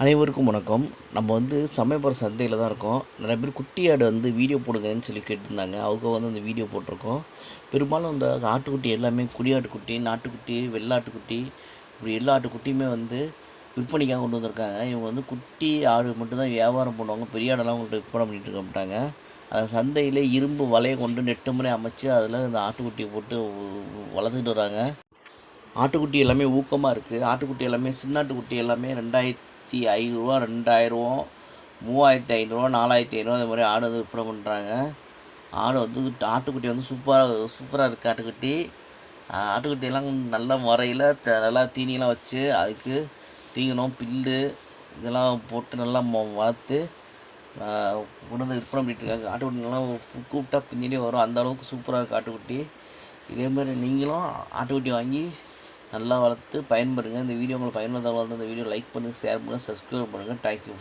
அனைவருக்கும் வணக்கம். நம்ம வந்து சமயபுரம் சந்தையில் தான் இருக்கோம். நிறைய பேர் குட்டி ஆடு வந்து வீடியோ போடுங்கன்னு சொல்லி கேட்டிருந்தாங்க. அவங்க வந்து அந்த வீடியோ போட்டிருக்கோம். பெரும்பாலும் இந்த ஆட்டுக்குட்டி எல்லாமே குடியாட்டுக்குட்டி நாட்டுக்குட்டி வெள்ளாட்டுக்குட்டி இப்படி எல்லா ஆட்டுக்குட்டியுமே வந்து விற்பனைக்காக கொண்டு வந்திருக்காங்க. இவங்க வந்து குட்டி ஆடு மட்டும்தான் வியாபாரம் பண்ணுவாங்க. பெரிய ஆடெல்லாம் கொண்டு விற்பனை பண்ணிட்டு இருக்க மாட்டாங்க. அந்த சந்தையில் இரும்பு வலையை கொண்டு நெட்டு முறை அமைச்சு அதில் இந்த ஆட்டுக்குட்டியை போட்டு வளர்த்துக்கிட்டு வராங்க. ஆட்டுக்குட்டி எல்லாமே ஊக்கமாக இருக்குது ஆட்டுக்குட்டி எல்லாமே சின்னாட்டுக்குட்டி எல்லாமே ரெண்டாயிரத்தி ஐநூறுரூவா ரெண்டாயிரம் மூவாயிரத்தி ஐநூறுரூவா நாலாயிரத்தி ஐநூறுரூவா இந்த மாதிரி ஆடு வந்து விற்பனை பண்ணுறாங்க ஆடு வந்து ஆட்டுக்குட்டி வந்து சூப்பராக சூப்பராக இருக்குது ஆட்டுக்குட்டி. ஆட்டுக்குட்டியெல்லாம் நல்ல முறையில் த- நல்லா தீனியெல்லாம் வச்சு அதுக்கு தீங்கணும் புல்லு இதெல்லாம் போட்டு நல்லா மொ- வளர்த்து உணர்ந்து கொண்டு வந்து விற்பனை பண்ணிட்டு இருக்காங்க. நல்லா கூப்பிட்டா பின்னாடியே வரும். அந்த அளவுக்கு சூப்பராக இருக்குது ஆட்டுக்குட்டி. இதே மாதிரி நீங்களும் ஆட்டுக்குட்டி வாங்கி நல்லா வளர்த்து பயன்படுங்கள் இந்த வீடியோ உங்களுக்கு பயனுள்ளதாக வந்து இந்த வீடியோ லைக் பண்ணுங்கள் ஷேர் பண்ணுங்கள் சப்ஸ்கிரைப் பண்ணுங்கள் தேங்க்யூ